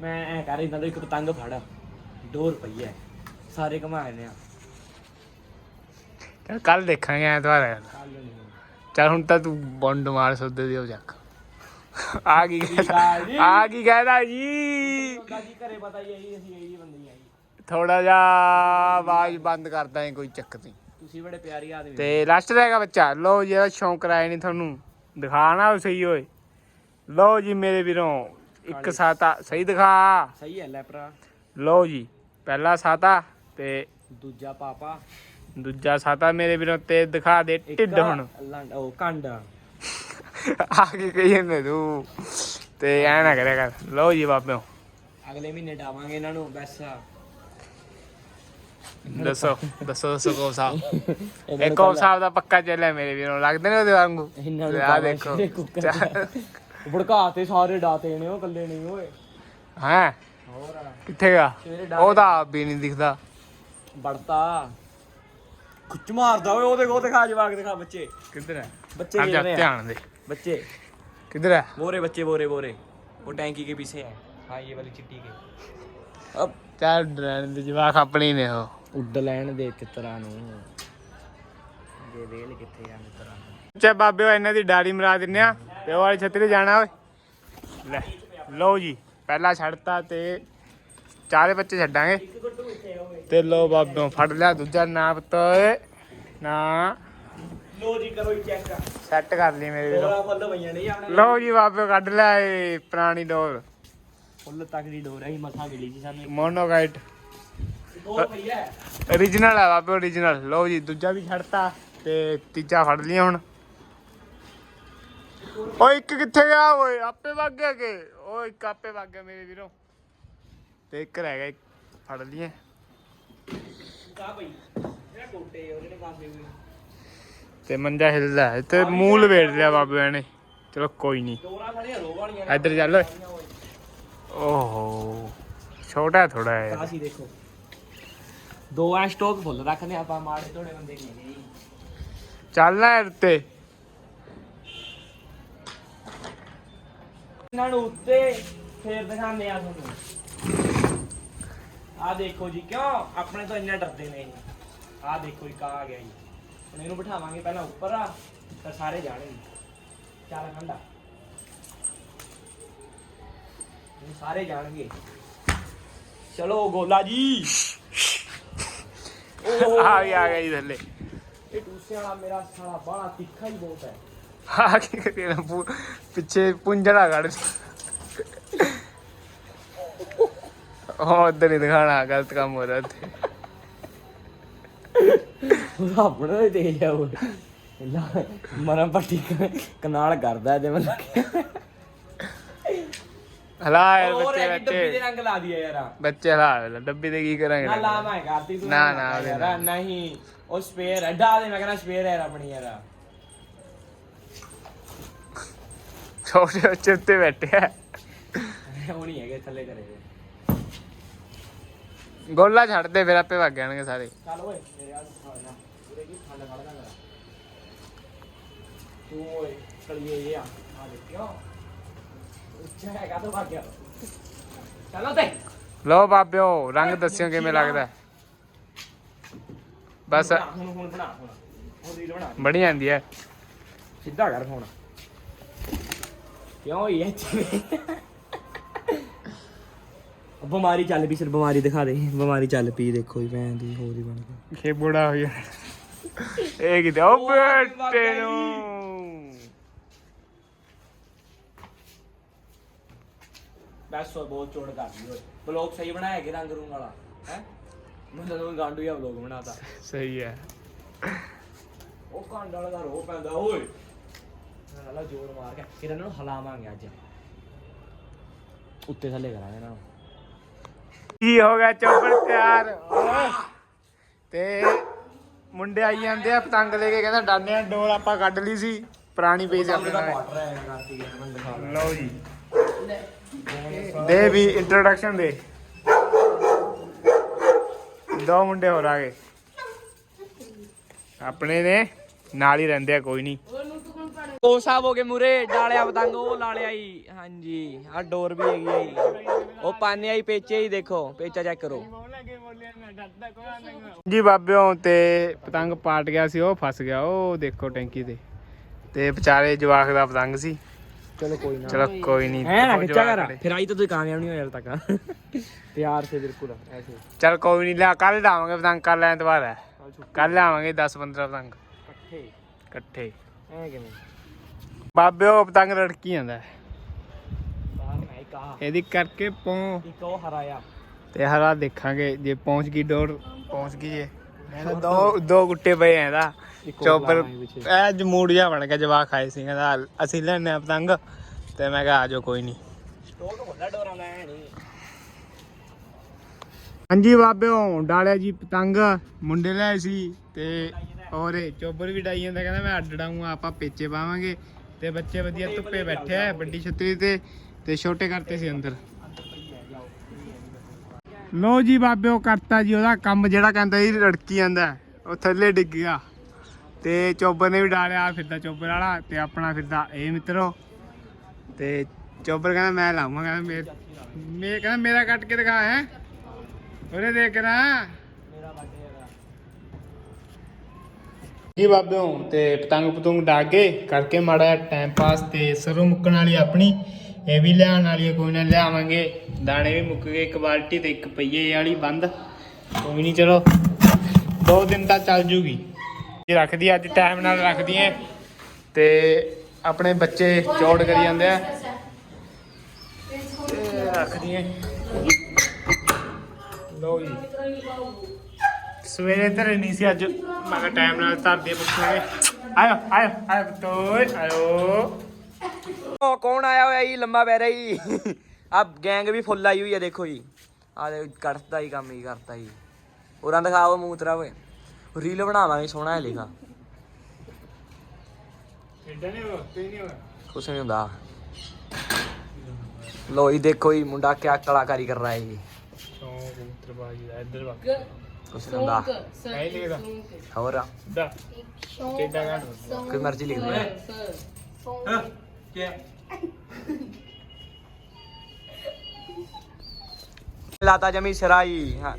ਮੈਂ ਐ ਕਰ ਇਦਾਂ ਦਾ ਇੱਕ ਪਤੰਗ ਫੜ। 2 ਰੁਪਈਏ। ਸਾਰੇ ਕਮਾ ਲੈਨੇ ਆ। ਕੱਲ ਦੇਖਾਂਗੇ ਐਤਵਾਰ। ਨਹੀਂ ਚਲ ਹੁਣ ਤਾਂ ਤੂੰ ਬੰਡ ਮਾਰ ਸੌਦੇ ਦੀ ਹੋ ਆ ਕੀ ਕਹਿੰਦਾ? ਜੀ। ਆ ਕੀ ਕਹਿੰਦਾ ਜੀ? ਗਾਜੀ ਘਰੇ ਪਤਾ ਹੀ ਆਈ ਅਸੀਂ ਇਹੀ ਬੰਦੇ ਆਈ ਥੋੜਾ ਜਿਹਾ ਆਵਾਜ਼ ਬੰਦ ਕਰਦਾ ਹੈ ਕੋਈ ਚੱਕਰ ਨਹੀਂ। ਤੁਸੀਂ ਬੜੇ ਪਿਆਰੀ ਆਦਮੀ ਤੇ ਲਾਸਟ ਰਹੇਗਾ ਬੱਚਾ। ਲੋ ਜੀ ਇਹਦਾ ਸ਼ੌਂਕ ਰਾਇ ਨਹੀਂ ਤੁਹਾਨੂੰ। ਦਿਖਾਣਾ ਸਹੀ ਓਏ। ਲੋ ਜੀ ਮੇਰੇ ਵੀਰੋਂ ਇੱਕ ਸਾਤਾ। ਸਹੀ ਦਿਖਾ। ਸਹੀ ਹੈ ਲੈ ਭਰਾ। ਲੋ ਜੀ ਪਹਿਲਾ ਸਾਤਾ ਤੇ ਦੂਜਾ ਪਾਪਾ। ਦੂਜਾ ਸਾਤਾ ਮੇਰੇ ਵੀਰੋਂ ਤੇ ਦਿਖਾ ਦੇ ਢਿੱਡ ਹੁਣ। ਉਹ ਕੰਡ। ਆ ਕੀ ਕਹੀ ਜਾਂਦੇ ਤੂੰ? ਤੇ ਐ ਨਾ ਕਰਿਆ ਕਰ। ਲਓ ਜੀ ਬਾਬਿਓ। ਅਗਲੇ ਮਹੀਨੇ ਡਾਵਾਂਗੇ ਇਹਨਾਂ ਨੂੰ ਬਸ ਦੱਸੋ ਦੱਸੋ ਦੱਸੋ ਕੋ ਸਾਹਿਬ। ਇਹ ਕੋ ਸਾਹਿਬ ਦਾ ਪੱਕਾ ਚੱਲਿਆ ਮੇਰੇ ਵੀਰੋਂ ਲੱਗਦੇ ਨੇ ਉਹਦੇ ਵਾਂਗੂ? ਇਹਨਾਂ ਨੂੰ ਆ ਦੇਖੋ। ਭੜਕਾਤੇ ਸਾਰੇ ਡਾਤੇ ਨੇ ਉਹ ਕੱਲੇ ਨਹੀਂ ਓਏ। ਹੈ? ਹੋਰ ਕਿੱਥੇ ਗਾ ਸਵੇਰੇ ਡਾ ਉਹਦਾ ਆਪ ਵੀ ਨਹੀਂ ਦਿਖਦਾ। ਵੜਤਾ। ਖੁੱਚ ਮਾਰਦਾ ਓਏ ਉਹਦੇ ਉਹ ਦਿਖਾ ਜਵਾਕ ਦਿਖਾ ਬੱਚੇ। ਕਿੱਧਰ ਹੈ? ਬੱਚੇ ਕਿਹਨੇ ਆ। ਧਿਆਨ ਦੇ। बच्चे ਕਿੱਧਰ ਹੈ बोरे बच्चे बोरे बोरे वो टैंकी के पीछे है हाँ ये वाली चिट्टी के अब ਚੱਲ ਡਰਨ ਦੇ ਜਵਾਕ ਆਪਣੇ ਹੀ ਨੇ ਉਹ ਉੱਡ ਲੈਣ ਦੇ ਤਿੱਤਰਾਂ ਨੂੰ ਜੇ ਵੇਲ ਕਿੱਥੇ ਆ ਮਿੱਤਰਾਂ ਨੂੰ ਚੇ ਬਾਬਿਓ ਇਹਨਾਂ ਦੀ ਡਾਰੀ ਮਰਾ ਦਿੰਨੇ ਆ ਤੇ ਉਹ ਵਾਲੀ ਛਤਰੀ ਜਾਣਾ ਓਏ ਲੈ ਲਓ ਜੀ ਪਹਿਲਾ ਛੱਡਤਾ ਤੇ ਚਾਰੇ ਬੱਚੇ ਛੱਡਾਂਗੇ ਤੇ ਲੋ ਬਾਬਿਓ ਫੜ ਲਿਆ ਦੂਜਾ ਨਾ ਪਤਾ ਓਏ ਨਾ ਲੋ ਜੀ ਕਰੋ ਚੈੱਕ ਸੈੱਟ ਕਰ ਲਈ ਮੇਰੇ ਵੀਰੋ ਡੋਰਾ। ਫੁੱਲ ਪਈਆਂ ਨੇ ਜੀ ਆਪਣੇ ਲਓ ਜੀ ਬਾਬੇ ਕੱਢ ਲਿਆ ਏ ਪੁਰਾਣੀ ਡੋਰ। ਫੁੱਲ ਤੱਕ ਦੀ ਡੋਰ ਹੈ ਹੀ ਮਸਾਂ ਮਿਲੀ ਸੀ ਸਾਨੂੰ। ਮੋਨੋਗਾਈਟ ਡੋਰ ਪਈ ਹੈ? Origignal ਆ ਬਾਬੇ origignal ਲਓ ਜੀ ਦੂਜਾ ਵੀ ਛੱਡਤਾ ਤੇ ਤੀਜਾ ਫੜ ਲਿਆ ਹੁਣ। ਓਏ ਇੱਕ ਕਿੱਥੇ ਗਿਆ ਓਏ? ਆਪੇ ਵਗ ਗਿਆ ਕਿ? ਓ ਇੱਕ ਆਪੇ ਵਗ ਗਿਆ ਮੇਰੇ ਵੀਰੋ। ਤੇ ਇੱਕ ਰਹਿ ਗਿਆ ਇੱਕ ਫੜ ਲਈਏ। ਕਾ ਪਈ। ਜਿਹੜਾ ਟੋਟੇ ਉਹਦੇ ਨੇ ਕਾਸੇ ਹੋਏ ਤੇ ਮੰਜਾ ਹਿਲਦਾ ਹੈ ਤੇ ਮੂੰਹ ਲਵੇੜ ਲਿਆ ਬਾਬੇ ਨੇ। ਚਲੋ ਕੋਈ ਨਹੀਂ ਇੱਧਰ ਚੱਲ ਓਏ। ਓਹੋ। ਛੋਟਾ ਥੋੜਾ ਹੈ। ਆ ਸੀ ਦੇਖੋ। ਦੋ ਐ ਸਟਾਕ ਫੁੱਲ ਰੱਖਦੇ ਆਪਾਂ ਮਾੜੇ ਥੋੜੇ ਬੰਦੇ ਨਹੀਂ ਜੀ। ਚੱਲ ਨਾ ਉੱਤੇ ਇਹਨਾਂ ਨੂੰ ਉੱਤੇ ਫੇਰ ਦਿਖਾਉਂਦੇ ਆ ਤੁਹਾਨੂੰ। ਆ ਦੇਖੋ ਜੀ ਕਿਉਂ? ਆਪਣੇ ਤੋਂ ਇੰਨੇ ਡਰਦੇ ਨੇ। ਆ ਦੇਖੋ ਇੱਕ ਆ ਗਿਆ ਜੀ। ਹੁਣ ਇਹਨੂੰ ਬਿਠਾਵਾਂਗੇ ਪਹਿਲਾਂ ਉੱਪਰ ਆ ਤਾਂ ਸਾਰੇ ਜਾਣਗੇ ਚੱਲ ਠੰਡਾ ਇਹ ਸਾਰੇ ਜਾਣਗੇ। ਚਲੋ ਗੋਲਾ ਜੀ। ਓਹ। ਆ ਗਿਆ ਆ ਗਿਆ ਜੀ ਥੱਲੇ। ਇਹ ਟੂਸੇ ਵਾਲਾ ਮੇਰਾ ਸਾਲਾ ਬਾਹਲਾ ਤਿੱਖਾ ਹੀ ਬਹੁਤ ਹੈ। ਆ ਕੀ ਕਰੀ ਨਾ ਪੂ- ਪਿੱਛੇ ਪੁੰਜੜਾ ਕੱਢ। ਉਹ ਉਧਰ ਹੀ ਦਿਖਾਣਾ ਗਲਤ ਕੰਮ ਹੋ ਰਿਹਾ ਇੱਥੇ ਹੀ ਦੇ ਜਾ ਉਹ। ਮਰਨ ਪੱਟੀ ਕਨਾਲ ਕਰਦਾ ਤੇ ਮੈਂ ਹਲਾ ਯਾਰ ਹੋਰ ਬੱਚੇ ਇੱਕ ਡੱਬੀ ਦੇ ਬੱਚੇ ਰੰਗ ਲਾ ਦਿਆ ਯਾਰ। ਬੱਚੇ ਹਲਾ ਡੱਬੀ ਦੇ ਕੀ ਕਰਾਂਗੇ ਨਾ ਲਾ ਮੈਂ ਕਰਤੀ ਤੂੰ ਨਾ, ਨਾ, ਉਹਦੇ ਯਾਰ ਨਾਲ। ਨਹੀਂ ਉਹ ਸਪੇਅਰ ਹੈ ਡਾ ਦੇ ਮੈਂ ਕਹਿੰਦਾ ਸਪੇਅਰ ਹੈ ਆਪਣੀ ਯਾਰ। ਛੋਟੇ ਬੱਚੇ ਉੱਤੇ ਬੈਠੇ ਆ। ਉਹ ਨਹੀਂ ਹੈਗੇ ਥੱਲੇ ਕਰੇ ਗੋਲਾ ਛੱਡ ਦੇ ਫਿਰ ਆਪੇ ਵਗ ਜਾਣਗੇ ਸਾਰੇ। ਚੱਲ ਓਏ ਮੇਰੇ ਆ ਖਾ ਨਾ। ਖੰਡ ਖੜਦਾ ਮੇਰਾ ਤੂੰ ਓਏ ਕਲੀਏ ਇਹ ਆ ਆ ਦੇਖਿਓ ਉੱਚਾ ਹੈਗਾ ਤਾਂ ਭਾਗਿਆ ਚਲੋ ਤੇ ਲੋ ਬਾਬਿਓ ਰੰਗ ਦੱਸਿਓ ਕਿਵੇਂ ਲੱਗਦਾ। ਹੈ। ਬਸ। ਬਣਾ, ਹੁਣ ਹੁਣ ਬਣਾ ਹੁਣ। ਹੁਣ ਰੀਲ ਬਣਾ। ਬਣੀ ਜਾਂਦੀ ਹੈ ਸਿੱਧਾ ਕਰ ਫੋਨ ਕਿਉਂ ਇਹ ਬਿਮਾਰੀ ਚੱਲ ਪਈ ਸਿਰ ਬਿਮਾਰੀ ਦਿਖਾ ਦੇ। ਬਿਮਾਰੀ ਚੱਲ ਪਈ ਦੇਖੋ ਜੀ ਭੈਣ ਦੀ ਹੋਰ ਹੀ ਬਣ ਗਈ। ਖੇਬੜਾ ਹੋ ਗਿਆ। ਇਹ ਕਿਤੇ ਉਹ ਬੇਟੇ ਜੀ। ਨੂੰ ਬਸ ਉਹ ਬਹੁਤ ਚੋੜ ਕਰ ਲਈ ਓਏ। ਬਲੌਗ ਸਹੀ ਬਣਾਇਆ ਕਿ ਰੰਗ ਰੂੰਗ ਵਾਲਾ? ਹੈ? ਮੈਂ ਤਾਂ ਗਾਂਡੂ ਜਿਹਾ ਬਲੌਗ ਬਣਾਤਾ। ਸਹੀ ਹੈ। ਉਹ ਕਾਂਡ ਵਾਲਾ ਦਾ ਰੋ ਪੈਂਦਾ ਓਏ। ਨਾਲਾ ਜੋਰ ਮਾਰ ਕੇ। ਫਿਰ ਇਹਨਾਂ ਨੂੰ ਹਲਾਵਾਂਗੇ ਅੱਜ। ਉੱਤੇ ਥੱਲੇ ਕਰਾਂਗੇ ਇਹਨਾਂ ਨੂੰ। ਕੀ ਹੋ ਗਿਆ? ਚੋਪੜ ਤਿਆਰ। ਓਏ। ਤੇ ਮੁੰਡੇ ਆਈ ਜਾਂਦੇ ਆ ਪਤੰਗ ਲੈ ਕੇ ਕਹਿੰਦਾ ਡਾਨੇ ਆ ਡੋਰ ਆਪਾਂ ਕੱਢ ਲਈ ਸੀ। ਪੁਰਾਣੀ ਪਈ ਸੀ ਆਪਣੇ ਨਾਲ। ਲਓ ਜੀ। ਦੇ ਵੀ ਇੰਟਰੋਡਕਸ਼ਨ ਦੇ। ਦੋ ਮੁੰਡੇ ਹੋਰ ਆ ਗਏ। ਆਪਣੇ ਨੇ ਨਾਲ ਹੀ ਰਹਿੰਦੇ ਆ ਕੋਈ ਨਹੀਂ। ਉਹ ਸਾਹਿਬ ਹੋ ਗਏ ਮੂਰੇ ਡਾਲਿਆ ਪਤੰਗ ਉਹ ਲਾਲਿਆ ਹੀ ਹਾਂਜੀ ਆ ਡੋਰ ਵੀ ਹੈਗੀ ਆ ਜੀ ਉਹ ਪਾਨੇ ਆਈ ਪੇਚੇ ਹੀ ਦੇਖੋ ਪੇਚਾ ਚੈੱਕ ਕਰੋ। ਜੀ ਬਾਬਿਓ ਤੇ ਪਤੰਗ ਪਾਟ ਗਿਆ ਸੀ ਉਹ ਫਸ ਗਿਆ। ਉਹ ਦੇਖੋ ਟੈਂਕੀ ਤੇ। ਤੇ ਵਿਚਾਰੇ ਜਵਾਕ ਦਾ ਪਤੰਗ ਸੀ। ਚਲੋ ਕੋਈ ਨਾ। ਚਲੋ ਕੋਈ ਨਹੀਂ ਐ ਨਾ ਖਿੱਚਾ ਕਰ। ਫਿਰ ਆਈ ਤਾਂ ਤੂੰ ਕਾਮਯਾਬ ਨਹੀਂ ਹੋਇਆ ਹਲ ਤੱਕ। ਪਿਆਰ ਸੇ ਬਿਲਕੁਲ ਐਸੇ। ਚਲ ਕੋਈ ਨਹੀਂ ਲਿਆ ਕੱਲ ਲਾਵਾਂਗੇ ਪਤੰਗ ਕੱਲ ਐਤਵਾਰ ਹੈ। ਕੱਲ ਲਾਵਾਂਗੇ 10 15 ਪਤੰਗ। ਇਕੱਠੇ। ਇਕੱਠੇ। ਐ ਕਿਵੇਂ? ਬਾਬਿਓ ਪਤੰਗ ਰੜਕੀ ਜਾਂਦਾ ਹੈ। ਬਾਹਰ ਇਹਦੀ ਕਰਕੇ ਪੌਂ ਇੱਕ ਉਹ ਹਰਾਇਆ ਤੇ ਹਰਾ ਦੇਖਾਂਗੇ ਜੇ ਪਹੁੰਚ ਗਈ ਡੋਰ ਪਹੁੰਚ ਗਈ ਏ ਇਹਦਾ ਦੋ ਦੋ ਗੁੱਟੇ ਪਏ ਇੱਕ ਹੋਰ ਚੋਪਰ ਲਾਵਾਂਗੇ ਪਿੱਛੇ। ਐ ਜਮੂੜ ਜਿਹਾ ਬਣ ਗਿਆ ਜਵਾਕ ਖਾਏ ਸੀ ਕਹਿੰਦਾ ਅਸੀਂ ਲੈਣੇ ਆ ਪਤੰਗ ਤੇ ਮੈਂ ਕਿਹਾ ਆਜੋ ਕੋਈ ਨਹੀਂ ਡੋਰ ਤੋਂ ਡੋਰਾ ਲੈ ਨਹੀਂ। ਹਾਂਜੀ ਬਾਬਿਓ ਡਾਲਿਆ ਜੀ ਪਤੰਗ ਮੁੰਡੇ ਲੈ ਸੀ ਤੇ ਔਰ ਚੋਬਰ ਵੀ ਡਾਈ ਜਾਂਦਾ ਕਹਿੰਦਾ ਮੈਂ ਅੱਡ ਡਾਊਂਗਾ ਆਪਾਂ ਪੇਚੇ ਪਾਵਾਂਗੇ। ਤੇ ਬੱਚੇ ਵਧੀਆ ਧੁੱਪੇ ਬੈਠੇ ਆ, ਵੱਡੀ ਛਤਰੀ ਤੇ ਤੇ ਛੋਟੇ ਕਰਤੇ ਸੀ ਅੰਦਰ। ਲੋ ਜੀ ਬਾਬਿਓ ਕਰਤਾ ਜੀ, ਉਹਦਾ ਕੰਮ ਜਿਹੜਾ ਕਹਿੰਦਾ ਜੀ ਰੜਕੀ ਜਾਂਦਾ, ਉਹ ਥੱਲੇ ਡਿੱਗ ਗਿਆ। ਤੇ ਚੋਬਰ ਨੇ ਵੀ ਡਾਲਿਆ ਫਿਰਦਾ ਚੋਬਰ ਵਾਲਾ, ਤੇ ਆਪਣਾ ਫਿਰਦਾ ਇਹ ਮਿੱਤਰੋ। ਤੇ ਚੋਬਰ ਕਹਿੰਦਾ, ਮੈਂ ਲਾਵਾਂ ਕਹਿੰਦਾ, ਮੇਰੇ ਮੇ ਕਹਿੰਦਾ, ਮੇਰਾ ਕੱਟ ਕੇ ਦਿਖਾ, ਹੈ? ਉਹਨੇ ਦੇਖ ਨਾ ਮੇਰਾ ਵੱਡੇ ਹੈਗਾ ਜੀ ਬਾਬਿਓ ਤੇ ਪਤੰਗ ਪਤੰਗ ਡਾ ਕੇ ਕਰਕੇ ਮਾੜਾ ਟਾਈਮ ਪਾਸ ਤੇ ਸਰੋਂ ਮੁੱਕਣ ਵਾਲੀ ਆਪਣੀ ਇਹ ਵੀ ਲਿਆਉਣ ਵਾਲੀ ਹੈ, ਕੋਈ ਨਾ ਲਿਆਵਾਂਗੇ। ਦਾਣੇ ਵੀ ਮੁੱਕ ਗਏ ਇੱਕ ਬਾਲਟੀ ਤੇ ਇੱਕ ਪਈਏ ਵਾਲੀ ਬੰਦ। ਕੋਈ ਨਹੀਂ ਚਲੋ। ਦੋ ਦਿਨ ਤਾਂ ਚੱਲ ਜੂਗੀ। ਇਹ ਰੱਖਦੀ ਅੱਜ ਟਾਈਮ ਨਾਲ ਰੱਖਦੀ ਐ ਤੇ ਆਪਣੇ ਬੱਚੇ ਚੌੜ ਕਰੀ ਜਾਂਦੇ ਆ। ਰੱਖਦੀ ਐ ਲੋ ਜੀ। ਸਵੇਰੇ ਧਰੇ ਨਹੀਂ ਸੀ ਅੱਜ। ਮੈਂ ਕਿਹਾ ਟਾਈਮ ਨਾਲ ਧਰਦੇ ਪੁੱਛਾਂਗੇ ਆਇਓ ਆਇਓ ਆਇਓ ਤੋਏ ਆਇਓ। ਉਹ ਕੌਣ ਆਇਆ ਹੋਇਆ ਜੀ ਲੰਮਾ ਪੈ ਰਿਹਾ ਜੀ? ਆ ਗੈਂਗ ਵੀ ਫੁੱਲ ਆਈ ਹੋਈ ਹੈ ਦੇਖੋ ਜੀ। ਆ ਦੇ ਕੱਟਦਾ ਹੀ ਕੰਮ ਹੀ ਕਰਤਾ ਜੀ। ਉਰਾਂ ਦਿਖਾਓ ਮੂੰਹ ਤਰਾ ਓਏ। ਰੀਲ ਬਣਾਵਾਂਗੇ ਸੋਹਣਾ ਹੈ ਲਿਖਾ। ਇਦਾਂ ਨਹੀਂ ਹੋ ਤੇ ਨਹੀਂ ਹੋ ਕੁਛ ਨਹੀਂ ਹੁੰਦਾ। ਲੋ ਜੀ ਦੇਖੋ ਜੀ ਮੁੰਡਾ ਕਿਆ ਕਲਾਕਾਰੀ ਕਰ ਰਿਹਾ ਹੈ ਜੀ ਸ਼ੌਂਕ ਉਤਰਬਾਜੀ ਦਾ ਇੱਧਰ ਵਾ। ਲਾਤਾ ਜਮੀ ਸਰਾਈ। ਹਾਂ।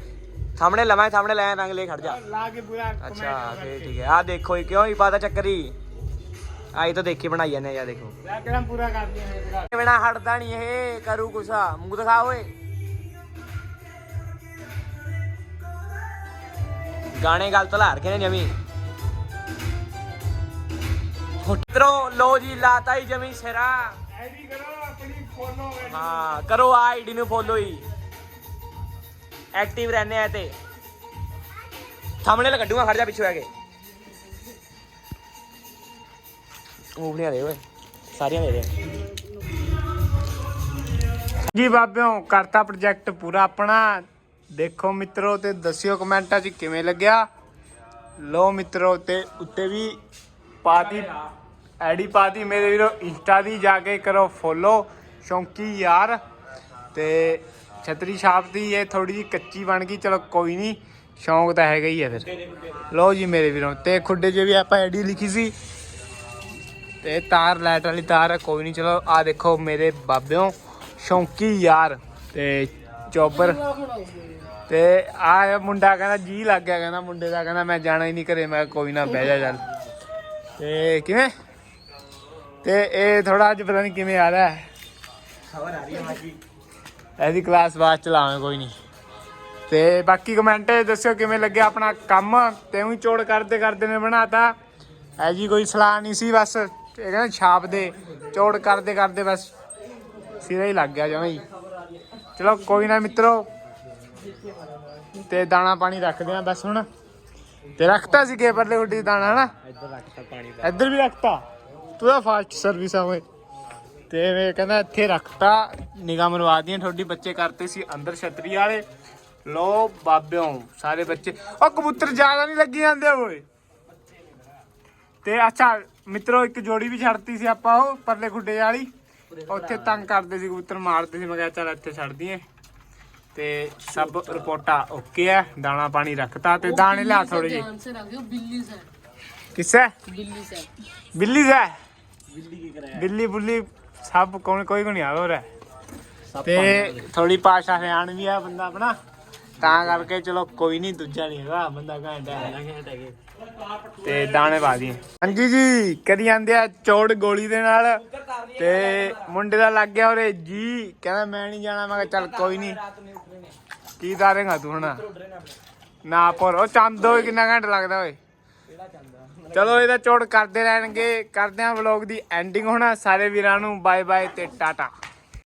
ਸਾਹਮਣੇ ਲਵਾਂ ਸਾਹਮਣੇ ਲੈ ਰੰਗ ਲੈ ਖੜ ਜਾ। ਲਾ ਕੇ ਪੂਰਾ ਅੱਛਾ ਫੇਰ ਠੀਕ ਹੈ। ਆ ਦੇਖੋ ਜੀ ਕਿਉਂ ਹੀ ਪਾਤਾ ਚੱਕਰੀ? ਆਈ ਤਾਂ ਦੇਖੀ ਬਣਾਈ ਜਾਂਦੇ ਆ ਦੇਖੋ। ਲੈ ਕੇ ਪੂਰਾ ਕਰ ਦਿਆਂ ਇਹ ਬਿਨਾ ਹਟਦਾ ਨਹੀਂ ਇਹ ਕਰੂ ਕੁਛਾ ਮੂੰਹ ਦਿਖਾ ਓਏ। ਗਾਣੇ ਗਲਤ ਲਾ ਰਖੇ ਨੇ ਜਮੀ। ਮਿੱਤਰੋ ਲੋ ਜੀ, ਲਾਤਾ ਹੀ ਜਮੀ ਸਿਰਾ। ਐ ਕਰੋ ਆਪਣੀ ਫੋਲੋ ਹਾਂ ਕਰੋ ਆਈਡੀ ਨੂੰ ਫੋਲੋ ਹੀ। ਐਕਟਿਵ ਰਹਿੰਦੇ ਆ ਤੇ। ਸਾਹਮਣੇ ਕੱਢੂਗਾ, ਖੜ ਜਾ ਪਿੱਛੇ ਆ ਕੇ। ਉਂਗਲੀਆਂ ਦੇ ਓਏ। ਸਾਰੀਆਂ ਦੇ ਦੇ। ਜੀ ਬਾਬਿਓ, ਕਰਤਾ ਪ੍ਰੋਜੈਕਟ ਪੂਰਾ ਆਪਣਾ। ਦੇਖੋ ਮਿੱਤਰੋ ਤੇ ਦੱਸਿਓ ਕਮੈਂਟਾਂ 'ਚ ਕਿਵੇਂ ਲੱਗਿਆ। ਲੋ ਮਿੱਤਰੋ ਤੇ ਉੱਤੇ ਵੀ ਪਾਤੀ, ਐਡੀ ਪਾਤੀ ਮੇਰੇ ਵੀਰੋ ਇੰਸਟਾ ਦੀ ਜਾ ਕੇ ਕਰੋ ਫੋਲੋ। ਸ਼ੌਂਕੀ ਯਾਰ। ਤੇ ਛਤਰੀ ਛਾਪ ਦੀ ਇਹ ਥੋੜੀ ਜੀ ਕੱਚੀ ਬਣ ਗਈ, ਚਲੋ ਕੋਈ ਨਹੀਂ, ਸ਼ੌਂਕ ਤਾਂ ਹੈਗਾ ਹੀ ਹੈ ਫਿਰ। ਲੋ ਜੀ ਮੇਰੇ ਵੀਰੋ, ਤੇ ਖੁੱਡੇ 'ਚ ਵੀ ਆਪਾਂ ਐਡੀ ਲਿਖੀ ਸੀ। ਤੇ ਤਾਰ, ਲਾਈਟ ਵਾਲੀ ਤਾਰ ਹੈ ਕੋਈ ਨਹੀਂ, ਚਲੋ ਆ ਦੇਖੋ ਮੇਰੇ ਬਾਬਿਓ, ਸ਼ੌਂਕੀ ਯਾਰ ਤੇ ਚੌਬਰ। ਤੇ ਆ ਮੁੰਡਾ ਕਹਿੰਦਾ ਜੀ ਲੱਗ ਗਿਆ ਕਹਿੰਦਾ ਮੁੰਡੇ ਦਾ ਕਹਿੰਦਾ ਮੈਂ ਜਾਣਾ ਹੀ ਨਹੀਂ ਘਰੇ ਮੈਂ ਕੋਈ ਨਾ ਬਹਿ ਜਾ ਚੱਲ। ਤੇ ਕਿਵੇਂ? ਤੇ ਇਹ ਥੋੜਾ ਅੱਜ ਪਤਾ ਨਹੀਂ ਕਿਵੇਂ ਆ ਰਿਹਾ ਹੈ। ਖਬਰ ਆ ਰਹੀ ਹੈ ਮਾਜੀ ਇਹਦੀ ਕਲਾਸ ਬਾਅਦ ਚ ਲਾਵਾਂ ਕੋਈ ਨਹੀਂ। ਤੇ ਬਾਕੀ ਕਮੈਂਟ ਦੱਸਿਓ ਕਿਵੇਂ ਲੱਗਿਆ ਆਪਣਾ ਕੰਮ? ਤੇ ਉਹੀ ਚੋੜ ਕਰਦੇ ਕਰਦੇ ਨੇ ਬਣਾਤਾ। ਐ ਜੀ ਕੋਈ ਸਲਾਹ ਨਹੀਂ ਸੀ ਬਸ ਇਹ ਕਹਿੰਦਾ ਛਾਪ ਦੇ ਚੋੜ ਕਰਦੇ ਕਰਦੇ ਬਸ ਸਿਰਾ ਹੀ ਲੱਗ ਗਿਆ ਜਮਾਂ ਹੀ। ਚਲੋ ਕੋਈ ਨਾ ਮਿੱਤਰੋ ਤੇ ਦਾਣਾ ਪਾਣੀ ਰੱਖਦੇ ਆ ਬਸ ਹੁਣ। ਤੇ ਰੱਖਤਾ ਸੀ ਕੇ ਪਰਲੇ ਉੱਡੀ ਦਾਣਾ ਹਨਾ? ਇੱਧਰ ਰੱਖਤਾ ਪਾਣੀ ਇੱਧਰ ਵੀ ਰੱਖਤਾ। ਤੂੰ ਤਾਂ ਫਾਸਟ ਸਰਵਿਸ ਆ ਓਏ। ਤੇ ਵੇ ਕਹਿੰਦਾ ਇੱਥੇ ਰੱਖਤਾ। ਨਿਗਾਹ ਮਰਵਾ ਦੀਆਂ ਤੁਹਾਡੀ ਬੱਚੇ ਕਰਤੇ ਸੀ ਅੰਦਰ ਛਤਰੀ ਵਾਲੇ। ਲੋ ਬਾਬਿਓ ਸਾਰੇ ਬੱਚੇ। ਉਹ ਕਬੂਤਰ ਜ਼ਿਆਦਾ ਨਹੀਂ ਲੱਗੀ ਜਾਂਦੇ ਓਏ। ਤੇ ਅੱਛਾ ਮਿੱਤਰੋ ਇੱਕ ਜੋੜੀ ਵੀ ਛੱਡਤੀ ਸੀ ਆਪਾਂ ਉਹ ਪਰਲੇ ਖੁੱਡੇ ਵਾਲੀ। ਉੱਥੇ ਤੰਗ ਕਰਦੇ ਸੀ ਕਬੂਤਰ ਮਾਰਦੇ ਸੀ। ਮੈਂ ਕਿਹਾ ਚੱਲ ਇੱਥੇ ਛੱਡ ਦਈਏ। ਤੇ ਸਭ ਰਿਪੋਰਟਾਂ ਓਕੇ ਆ ਦਾਣਾ ਪਾਣੀ ਰੱਖਤਾ ਤੇ ਦਾਣੇ ਲਿਆ ਥੋੜੀ ਜਿਹੀ। ਆਨਸਰ ਬਿੱਲੀ ਸਰ ਬਿੱਲੀ ਬੁੱਲੀ ਸਭ ਕੋਈ ਕੋਈ ਨਹੀਂ ਆ ਰਿਹਾ। ਤੇ ਥੋੜੀ ਪਾਸ਼ਾ ਰਿਆਣ ਵੀ ਆ ਬੰਦਾ ਆਪਣਾ। ਤਾਂ ਕਰਕੇ ਚਲੋ ਕੋਈ ਨਹੀਂ, ਦੂਜਾ ਨਹੀਂ ਹੈਗਾ। ਬੰਦਾ ਘੈਂਟ ਹੈ ਤੇ ਦਾਣੇ ਪਾ ਦੀ ਹਾਂਜੀ ਜੀ, ਕਰੀ ਜਾਂਦੇ ਆ ਚੌੜ ਗੋਲੀ ਦੇ ਨਾਲ। ਤੇ ਮੁੰਡੇ ਦਾ ਲੱਗ ਗਿਆ ਉਰੇ ਜੀ ਕਹਿੰਦਾ ਮੈਂ ਨਹੀਂ ਜਾਣਾ, ਮੈਂ ਕਿਹਾ ਚੱਲ ਕੋਈ ਨਹੀਂ। ਕੀ ਦਾਰੇਗਾ ਤੂੰ ਹੁਣ? ਨਾ ਪਰ ਉਹ ਚੰਦ ਹੋਏ ਕਿੰਨਾ ਘੰਟਾ ਲੱਗਦਾ ਓਏ। ਚਲੋ ਇਹਦਾ ਚੋੜ ਕਰਦੇ ਰਹਿਣਗੇ। ਕਰਦੇ ਆ ਵਲੌਗ ਦੀ ਐਂਡਿੰਗ ਹੁਣ। ਸਾਰੇ ਵੀਰਾਂ ਨੂੰ ਬਾਏ ਬਾਏ ਤੇ ਟਾਟਾ।